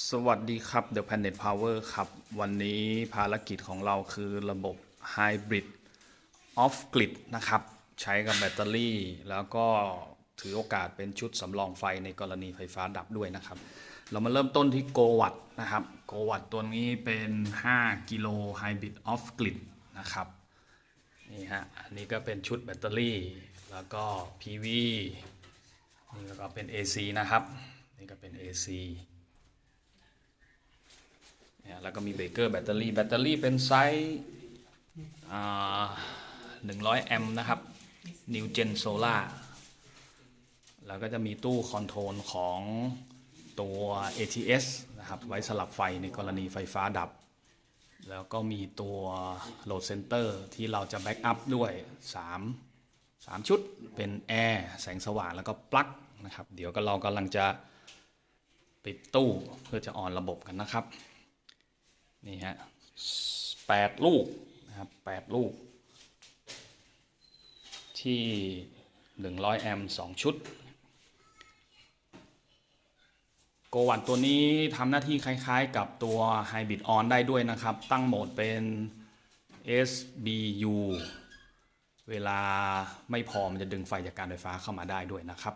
สวัสดีครับ The Planet Power ครับ วันนี้ภารกิจของเราคือระบบ Hybrid Off Grid นะครับ ใช้กับแบตเตอรี่ แล้วก็ถือโอกาสเป็นชุดสำรองไฟในกรณีไฟฟ้าดับด้วยนะครับ เรามาเริ่มต้นที่โกวัตนะครับโกวัตตัวนี้เป็น 5 กิโล Hybrid Off Grid นะครับนี่ฮะอันนี้ก็เป็นชุดแบตเตอรี่ แล้วก็ PV นี่ก็เป็น AC นะครับ นี่ก็เป็น AC แล้วก็มีเบรกเกอร์แบตเตอรี่ แบตเตอรี่เป็นไซส์อ่า100แอมป์นะครับ New Gen Solar แล้วก็จะมีตู้คอนโทรลของตัว ATS นะครับ ไว้สลับไฟในกรณีไฟฟ้าดับ แล้วก็มีตัว load center ที่เราจะแบ็กอัพด้วย 3 3 ชุดเป็นแอร์แสงสว่างแล้วก็ปลั๊กนะครับ เดี๋ยวก็เรากำลังจะปิดตู้เพื่อจะออนระบบกันนะครับ นี่ฮะแปดลูกนะครับแปดลูก ที่ 100 แอมป์2ชุด โกวันตัวนี้ทำหน้าที่คล้ายๆกับตัว Hybrid On ได้ด้วยนะครับ ตั้งโหมดเป็น SBU เวลาไม่พอมันจะดึงไฟจากการไฟฟ้าเข้ามาได้ด้วยนะครับ